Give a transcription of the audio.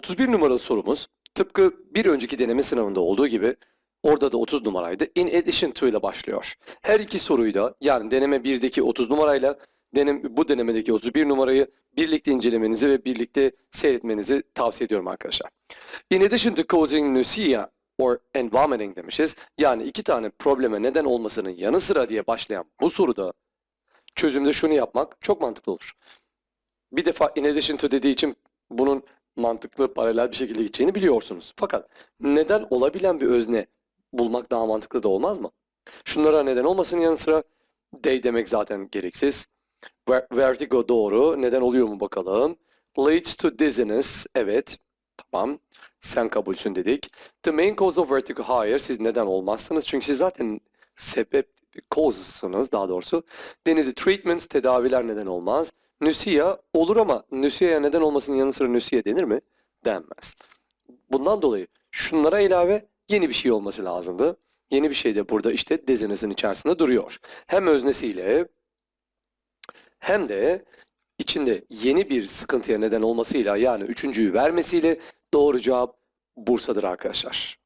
31 numaralı sorumuz tıpkı bir önceki deneme sınavında olduğu gibi orada da 30 numaraydı. In addition to ile başlıyor. Her iki soruyu da yani deneme 1'deki 30 numarayla denem, bu denemedeki 31 numarayı birlikte incelemenizi ve birlikte seyretmenizi tavsiye ediyorum arkadaşlar. In addition to causing nausea or and vomiting demişiz. Yani iki tane probleme neden olmasının yanı sıra diye başlayan bu soruda çözümde şunu yapmak çok mantıklı olur. Bir defa in addition to dediği için bunun mantıklı paralel bir şekilde gideceğini biliyorsunuz. Fakat neden olabilen bir özne bulmak daha mantıklı da olmaz mı? Şunlara neden olmasının yanı sıra they demek zaten gereksiz. Ver- Vertigo doğru. Neden oluyor mu bakalım. Leads to dizziness. Evet. Tamam. Sen kabulsün dedik. The main cause of vertigo. Hayır. Siz neden olmazsınız? Çünkü siz zaten sebep causes'ınız daha doğrusu. Denizi treatments, tedaviler neden olmaz. Nüsiya olur ama nüsiyaya neden olmasının yanı sıra nüsiye denir mi? Denmez. Bundan dolayı şunlara ilave yeni bir şey olması lazımdı. Yeni bir şey de burada işte dizinizin içerisinde duruyor. Hem öznesiyle hem de içinde yeni bir sıkıntıya neden olmasıyla yani üçüncüyü vermesiyle doğru cevap Bursa'dır arkadaşlar.